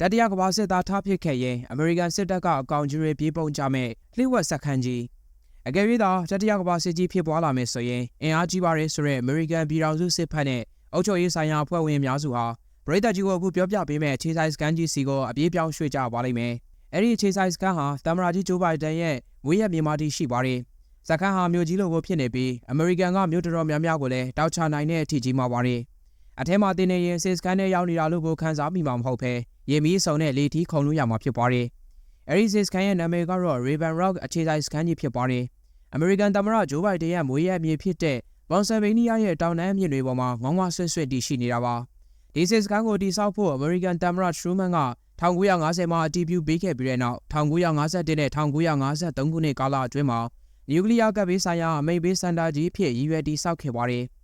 တတိယကမ္ဘာစစ်သားထားဖြစ်ခဲ့ရင်အမေရိကန်စစ်တပ်ကအကောင့်ကြီးတွေပြေးပုံကြမဲ့လျှို့ဝှက်စက္ကန့်ကြီးအကယ်၍သာတတိယကမ္ဘာစစ်ကြီးဖြစ်ပွားလာမယ်ဆိုရင်အင်အားကြီးပါတယ်ဆိုတဲ့အမေရိကန်ပြည်ထောင်စုစစ်ဖက်နဲ့အုပ်ချုပ်ရေးဆိုင်ရာအဖွဲ့ဝင်အများစုဟာပရိသတ်ကြီးကိုအခုပြောပြပေးမဲ့ခြေဆိုင်စကန်ကြီးစီကိုအပြေးပြောင်းရွှေ့ကြပါလိမ့်မယ်။အဲ့ဒီခြေဆိုင်စကန်ဟာတမရာကြီးဂျိုးဘိုင်ဒန်ရဲ့မွေးရမြန်မာတီရှိပါတယ်။စကန်ဟာမြို့ကြီးလိုကိုဖြစ်နေပြီးအမေရိကန်ကမြို့တော်တော်များများကိုလည်းတောက်ချနိုင်တဲ့အထိကြီးမှာပါတယ်။ အထက်မှာတင်းနေရင်စစ်စကန်နဲ့ရောက်နေတာလို့ကိုခန်းစားမိမှာမဟုတ်ဘဲရေမီးစုံနဲ့လေထီးခုံလို့ရမှာဖြစ်ပါတယ်။အဲဒီစစ်စကန်ရဲ့နာမည်ကတော့ Raven Rock အခြေဆိုင်စကန်ကြီးဖြစ်ပါတယ်။အမေရိကန်သမ္မတဂျိုးဘိုင်ဒန်ရဲ့မွေးရမြေဖြစ်တဲ့ဘောင်ဆယ်ဗေးနီးယားရဲ့တောင်တန်းမြစ်တွေပေါ်မှာငေါင်းဝဆွတ်ဆွတ်တည်ရှိနေတာပါ။ဒီစစ်စကန်ကိုတည်ဆောက်ဖို့အမေရိကန်သမ္မတထရူမန်က1950မှာအတည်ပြုပေးခဲ့ပြီးတဲ့နောက်1951နဲ့1953ခုနှစ်ကာလအတွင်းမှာနျူကလ িয়ার ကပ်ဘေးဆိုင်ရာအမိန့်ပေးစင်တာကြီးဖြစ်ရည်ရွယ်တည်ဆောက်ခဲ့ပါတယ်။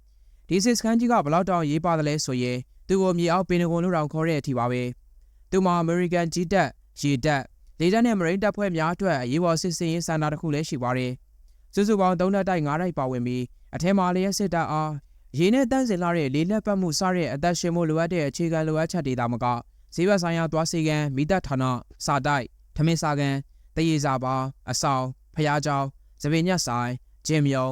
ဒီစစ်စကန်ကြီးကဘလောက်တောင်ရေးပါတယ်လဲဆိုရင်သူ့ကိုမြေအောက်ပင်တဂွန်လို့တောင်ခေါ်တဲ့အထိပါပဲ။သူမှာအမေရိကန်ကြီးတပ်ရေတပ်လေတပ်နဲ့မရိန်းတပ်ဖွဲ့များအတွက်အရေးပေါ်စစ်စင်ရေးစင်တာတစ်ခုလည်းရှိပါတယ်။စုစုပေါင်း၃တိုက်၅တိုက်ပါဝင်ပြီးအထက်မှာလျက်စစ်တပ်အားရေနဲ့တန်းစင်လာတဲ့လေလက်ပတ်မှုစတဲ့အသက်ရှင်မှုလိုအပ်တဲ့အခြေခံလိုအပ်ချက်တွေသာမကဈေးဘက်ဆိုင်ရာသွားစီကံမိသက်ဌာနစာတိုက်ထမင်းစာကန်တရေစာပါအဆောင်ဖျားကြောင်သပင်ညက်ဆိုင်ဂျင်မြုံ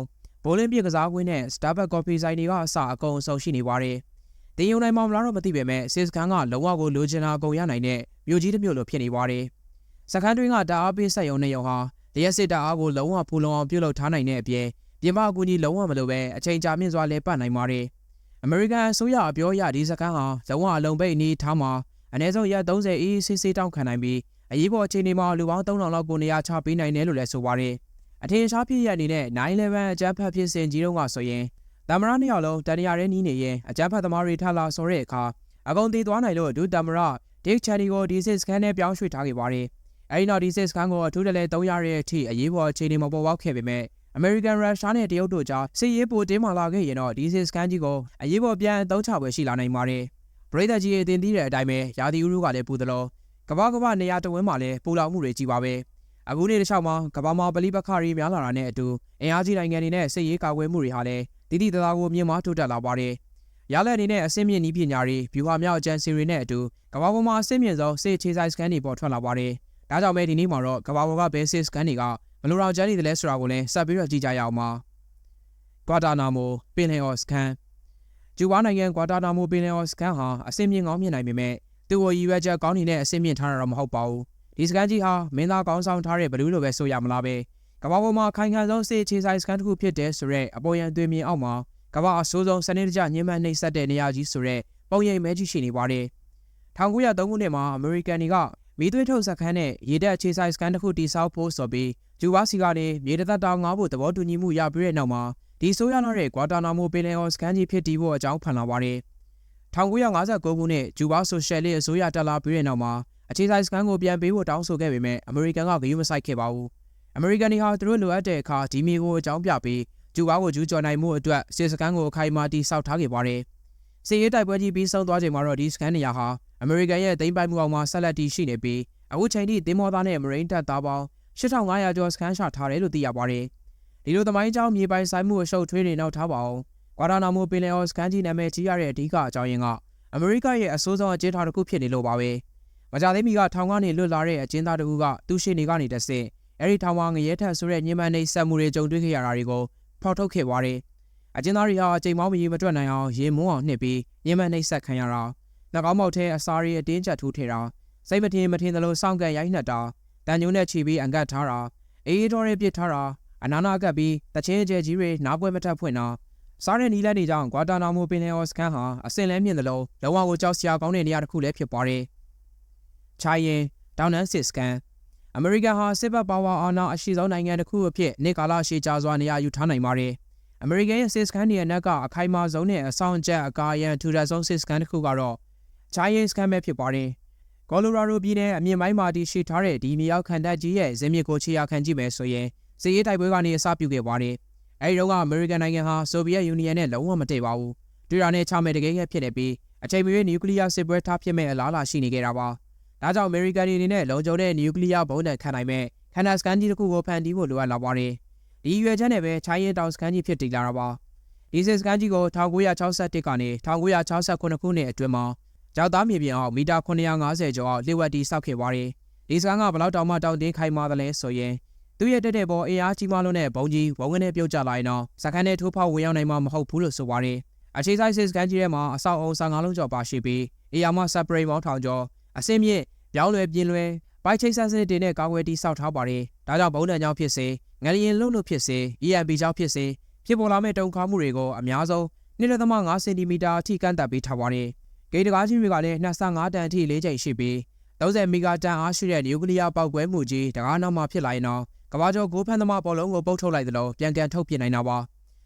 ဘိုလင်းပြကစားကွင်းနဲ့ Starbucks Coffee ဆိုင်တွေကအစအကုန်အစုံရှိနေပါတယ်။တင်ယုံနိုင်မှမလားတော့မသိပေမဲ့စစ်စကန်ကလုံးဝကိုလိုချင်တာအကုန်ရနိုင်တဲ့မြို့ကြီးတစ်မြို့လိုဖြစ်နေပါတယ်။စကန်တွင်းကတအားပေးဆက်ယုံနေရုံဟာလျက်စစ်တအားကိုလုံးဝဖူလုံအောင်ပြုလုပ်ထားနိုင်တဲ့အပြင်ပြင်ပအကူအညီလုံးဝမလိုပဲအချိန်ကြာမြင့်စွာလဲပတ်နိုင်ပါတယ်။အမေရိကန်အစိုးရအပြောအရဒီစကန်ဟာလုံးဝအလုံးပိတ်အနေထားမှာအနည်းဆုံးရက်30အေးဆေးဆေးတောင်းခံနိုင်ပြီးအရေးပေါ်အခြေအနေမှာလူပေါင်း3000လောက်ကိုနေရာချပေးနိုင်တယ်လို့လည်းဆိုပါတယ်။ အထင်ရှားဖြစ်ရအနေနဲ့9/11အကြမ်းဖက်ဖြစ်စဉ်ကြီးတုန်းကဆိုရင်တမရနှစ်ယောက်လုံးတန်ရာရဲနီးနေရင်အကြမ်းဖက်သမားတွေထလာဆိုတဲ့အခါအကုန်တည်သွားနိုင်လို့ဒုတမရဒစ်ချန်နီကိုဒီစစ်စကန်နဲ့ပြောင်းရွှေ့ထားခဲ့ပါတယ်။အဲဒီနောက်ဒီစစ်စကန်ကိုအထူးတလဲ3ရတဲ့အထိအရေးပေါ်အခြေအနေမှာပေါ်ပေါက်ခဲ့ပေမဲ့အမေရိကန်ရုရှားနဲ့တရုတ်တို့ကြားစစ်ရေးပိုတင်းမာလာခဲ့ရင်တော့ဒီစစ်စကန်ကြီးကိုအရေးပေါ်ပြန်သုံးချပွဲရှိလာနိုင်ပါတယ်။ပရိသတ်ကြီးရဲ့တင်သီးတဲ့အတိုင်းပဲယာတီဥရုကလည်းပူသလိုကဘာကဘာနေရာတဝင်းမှာလည်းပူလောင်မှုတွေကြီးပါပဲ။ အခုနေ့တစ်လျှောက်မှာကဘာမှာပလီပခရီများလာတာနဲ့အတူအင်အားကြီးနိုင်ငံတွေနဲ့စစ်ရေးကာကွယ်မှုတွေဟာလည်းတည်တည်တသားကိုမြင့်မားတိုးတက်လာပါတယ်။ရလက်အနေနဲ့အဆင့်မြင့်နည်းပညာတွေဗျူဟာမြောက်အကြံစီတွေနဲ့အတူကဘာပေါ်မှာအဆင့်မြင့်ဆုံးစစ်ခြေဆိုင်စကန်တွေပေါ်ထွက်လာပါတယ်။ဒါကြောင့်ပဲဒီနေ့မှာတော့ကဘာပေါ်ကဘဲစစ်စကန်တွေကဘလို့တော်ကျန်းနေတယ်လဲဆိုတာကိုလည်းစပ်ပြီးတော့ကြည့်ကြရအောင်ပါ။ကွာတာနာမိုပင်လယ်အော်စကန်ကျူဘာနိုင်ငံကွာတာနာမိုပင်လယ်အော်စကန်ဟာအဆင့်မြင့်ကောင်းမြင့်နိုင်ပေမဲ့သူ့ကိုရည်ရွယ်ချက်ကောင်းနေတဲ့အဆင့်မြင့်ထားတာတော့မဟုတ်ပါဘူး။ ဒီစကန်ကြီးဟာမင်းသားကောင်းဆောင်ထားတဲ့ဘလူးလိုပဲဆိုရမလားပဲ။ကမ္ဘာပေါ်မှာခိုင်ခံဆုံးစစ်ခြေဆိုင်စကန်တစ်ခုဖြစ်တဲ့ဆိုရက်အပေါ်ရန်သွေးမြင်အောက်မှာကမ္ဘာအဆိုးဆုံးစနစ်တကျညှဉ်းပန်းနှိပ်စက်တဲ့နေရာကြီးဆိုရက်ပုံရိပ်မဲကြီးရှိနေပါတယ်။1903ခုနှစ်မှာအမေရိကန်တွေကမီးသွေးထုတ်စခန်းနဲ့ရေတပ်ခြေဆိုင်စကန်တစ်ခုတိစောက်ဖို့ဆိုပြီးဂျူဘာစီကနေမြေတသက်တောင်ငါးဖို့သဘောတူညီမှုရပြီးတဲ့နောက်မှာဒီဆိုရလာတဲ့ကွာတာနာမိုပင်လယ်အော်စကန်ကြီးဖြစ်တည်ဖို့အကြောင်းဖန်လာပါတယ်။1959ခုနှစ်ဂျူဘာဆိုရှယ်လစ်အစိုးရတက်လာပြီးတဲ့နောက်မှာ အခြေဆိုင်စကန်ကိုပြန်ပေးဖို့တောင်းဆိုခဲ့ပေမဲ့အမေရိကန်ကဂရုမစိုက်ခဲ့ပါဘူး။အမေရိကန်တွေဟာသူတို့လိုအပ်တဲ့အခါဒီမီကိုအကြောင်းပြပြီးဂျူဘာကိုကျူးကျော်နိုင်မှုအတွက်စစ်စကန်ကိုအခိုင်အမာတိစောက်ထားခဲ့ပါတယ်။စစ်ရေးတိုက်ပွဲကြီးပြီးဆုံးသွားချိန်မှာတော့ဒီစကန်နေရာဟာအမေရိကန်ရဲ့သိမ်းပိုက်မှုအောက်မှာဆက်လက်တည်ရှိနေပြီးအခုချိန်ထိသင်္ဘောသားနဲ့မရိန်းတပ်သားပေါင်း8500ကျော်စကန်ရှာထားတယ်လို့သိရပါတယ်။ဒီလိုသမိုင်းကြောင်းမြေပိုင်ဆိုင်မှုအရှုပ်ထွေးတွေနောက်ထားပါအောင်။ကွာဒါနာမိုပင်လယ်အော်စကန်ကြီးနာမည်ကြီးရတဲ့အဓိကအကြောင်းရင်းကအမေရိကရဲ့အဆိုးဆုံးအကျဉ်းထောင်တစ်ခုဖြစ်နေလို့ပါပဲ။ မကြသေးမီကထောင်ကနေလွတ်လာတဲ့အကျဉ်းသားတကူကသူ့ရှိနေကနေတဆင့်အဲဒီထောင်မှာငရဲထက်ဆိုတဲ့ညှဉ်းပန်းနှိပ်စက်မှုတွေကြုံတွေ့ခဲ့ရတာတွေကိုဖောက်ထုတ်ခဲ့ပါတယ်။အကျဉ်းသားတွေဟာအချိန်မောင်းမကြီးမတွက်နိုင်အောင်ရေမုန်းအောင်နှိပ်ပြီးညှဉ်းပန်းနှိပ်စက်ခံရတာနှာခေါင်းပေါက်ထဲအစာရီအတင်းကျပ်ထိုးထည့်တာစိတ်မထင်မထင်သလိုစောင့်ကန်ရိုက်နှက်တာတန်ညုံနဲ့ချီပြီးအန်ကတ်ထားတာအေးတော်ရဲပစ်ထားတာအနာနာကပ်ပြီးတချင်းကျဲကြီးတွေနားပွဲမထပ်ဖွင့်တာစားတဲ့နီးလက်နေကြောင်းကွာတာနာမိုပင်လယ်အော်စကန်ဟာအစင်လဲမြင့်သလိုလုံးဝကိုကြောက်စရာကောင်းတဲ့နေရာတစ်ခုလည်းဖြစ်ပါတယ်။ ချိုင်းရင်တောင်နန်းစစ်စကန်အမေရိကန်ဟာစစ်ဘက်ပါဝါအာဏာအရှိဆုံးနိုင်ငံတစ်ခုအဖြစ်နေကာလရှေးကြာစွာနေရာယူထားနိုင်ပါတယ်။အမေရိကန်ရဲ့စစ်စကန်တွေရဲ့နက်ကအခိုင်အမာဆုံးနဲ့အဆောင်ချက်အကာအရန်ထူထပ်ဆုံးစစ်စကန်တစ်ခုကတော့ချိုင်းရင်စကန်ပဲဖြစ်ပါတယ်။ကော်လိုရာဒိုပြည်နယ်အမြင့်ပိုင်းမှာတည်ရှိထားတဲ့ဒီမြေအောက်ခံတပ်ကြီးရဲ့ဇင်းမြစ်ကိုခြေရခံကြည့်မယ်ဆိုရင်စစ်ရေးတိုက်ပွဲကနေအစပြုခဲ့ပါတယ်။အဲဒီတော့ကအမေရိကန်နိုင်ငံဟာဆိုဗီယက်ယူနီယံနဲ့လုံးဝမတည့်ပါဘူး။တွေ့တာနဲ့ချမဲ့တကယ်ရဲ့ဖြစ်နေပြီးအချိန်မရွေးနျူကလ িয়ার စစ်ပွဲထားဖြစ်မဲ့အလားအလာရှိနေကြတာပါ။ ဒါကြောင့်အမေရိကန်တွေအနေနဲ့လုံခြုံတဲ့နျူကလ িয়ার ဘုံနဲ့ခံနိုင်မဲ့ခန္ဓာစကန်ကြီးတစ်ခုကိုဖန်တီးဖို့လိုအပ်လာပါတယ်။ဒီရွယ်ချက်နဲ့ပဲချိုင်းရင်တောင်စကန်ကြီးဖြစ်တည်လာတာပါ။ဒီစစ်စကန်ကြီးကို1961ကနေ1969ခုနှစ်အတွင်းမှာကြောက်သားမြေပြင်အောင်မီတာ950ကျော်အောင်လျှို့ဝှက်တီးဆောက်ခဲ့ပါတယ်ဒီစကန်ကဘလောက်တောင်မှတောင်တင်းခိုင်မာတယ်လဲဆိုရင်သူရဲ့တက်တဲ့ပေါ်အင်အားကြီးမားလွန်းတဲ့ဘုံကြီးဝုံငနဲ့ပြုတ်ကျလာရင်တော့စကန်နဲ့ထိုးဖောက်ဝင်ရောက်နိုင်မှာမဟုတ်ဘူးလို့ဆိုပါတယ်အခြေဆိုင်စစ်စကန်ကြီးထဲမှာအဆောက်အုံ15လုံးကျော်ပါရှိပြီးအရာမဆပ်ပရိတ်မောင်းထောင်ကျော် အစင်းမြင့်ပြောင်းလဲပြင်းလွဲပိုက်ချိတ်ဆက်စစ်တင်တဲ့ကာဝယ်တီဆောက်ထားပါတယ်ဒါကြောင့်ဘုံတန်ကြောင့်ဖြစ်စေငလျင်လုံးလို့ဖြစ်စေ EMP ကြောင့်ဖြစ်စေဖြစ်ပေါ်လာမဲ့တုံခါမှုတွေကိုအများဆုံး1.5စင်တီမီတာအထိကန့်သက်ပေးထားပါတယ်ဂိတ်တကားကြီးတွေကလည်း25တန်အထိ၄ချိန်ရှိပြီး30မီဂါတန်အားရှိတဲ့နျူကလ িয়ার ပေါက်ကွဲမှုကြီးတကားနောက်မှာဖြစ်လာရင်တော့ကမ္ဘာကျော်ကိုဖန်းသမားပေါ်လုံးကိုပုတ်ထုတ်လိုက်သလိုပြန်ကန်ထုတ်ပြနိုင်တာပါ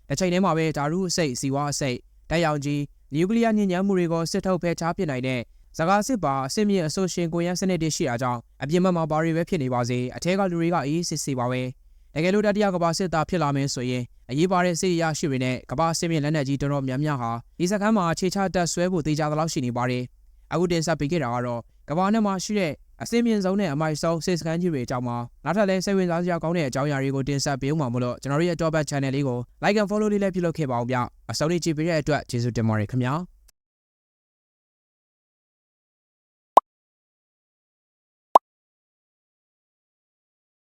တစ်ချိန်တည်းမှာပဲဓာတုအစိတ်စီဝါအစိတ်တက်ရောင်ကြီးနျူကလ িয়ার ညဉ့်ညမ်းမှုတွေကိုစစ်ထုတ်ဖယ်ရှားပစ်နိုင်တဲ့ စကားစစ်ပါအစစ်မြင့်အဆိုရှင်ကိုရန်စနစ်တွေရှိတာကြောင့်အပြင်ဘက်မှာဘာတွေပဲဖြစ်နေပါစေအထက်ကလူတွေကအေးစစ်စစ်ပါပဲတကယ်လို့တတိယကမ္ဘာစစ်သားဖြစ်လာမယ်ဆိုရင်အရေးပါတဲ့စစ်ရရှိတွေနဲ့ကမ္ဘာစစ်မြင့်လက်နက်ကြီးတော်တော်များများဟာဒီစခန်းမှာအခြေချတက်ဆွဲဖို့တေချာသလောက်ရှိနေပါတယ်အခုတင်ဆက်ပေးခဲ့တာကတော့ကမ္ဘာနဲ့မှာရှိတဲ့အစင်းမြင့်ဆုံးနဲ့အမိုက်ဆုံးစစ်စခန်းကြီးတွေအကြောင်းမှာနောက်ထပ်လည်းစိတ်ဝင်စားစရာကောင်းတဲ့အကြောင်းအရာတွေကိုတင်ဆက်ပေးဦးမှာမို့လို့ကျွန်တော်တို့ရဲ့ Top Channel လေးကို Like and Follow လေးလည်းပြုလုပ်ခဲ့ပါအောင်ဗျအစောလေးကြည့်ပေးတဲ့အတွက်ကျေးဇူးတင်ပါတယ်ခင်ဗျာ